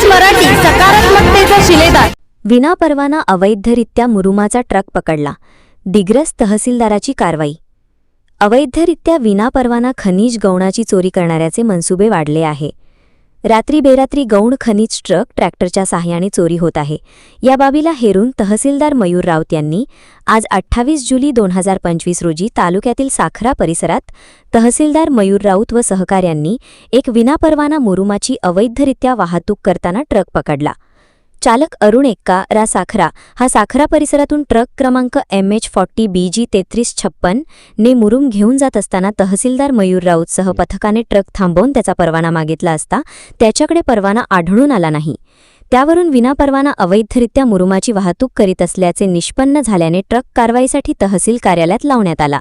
S Marathi सकारात्मकतेचा शिलेदार. विनापरवाना अवैधरित्या मुरुमाचा ट्रक पकडला. दिग्रस तहसीलदाराची कारवाई. अवैधरित्या विनापरवाना खनिज गौणाची चोरी करणाऱ्याचे मनसुबे वाढले आहे. रात्री बेरात्री गौण खनिज ट्रक ट्रॅक्टरच्या साहाय्याने चोरी होत आहे. या बाबीला हेरून तहसीलदार मयूर राऊत यांनी आज अठ्ठावीस जुलै दोन हजार पंचवीस रोजी तालुक्यातील साखरा परिसरात तहसीलदार मयूर राऊत व सहकाऱ्यांनी एक विनापरवाना मुरुमाची अवैधरित्या वाहतूक करताना ट्रक पकडला. चालक अरुण एक्का रा साखरा हा साखरा परिसरातून ट्रक क्रमांक M H forty B G तेत्रीस छप्पन ने मुरुम घेऊन जात असताना तहसीलदार मयूर राऊतसह पथकाने ट्रक थांबवून त्याचा परवाना मागितला असता त्याच्याकडे परवाना आढळून आला नाही. त्यावरून विनापरवाना अवैधरित्या मुरुमाची वाहतूक करीत असल्याचे निष्पन्न झाल्याने ट्रक कारवाईसाठी तहसील कार्यालयात लावण्यात आला.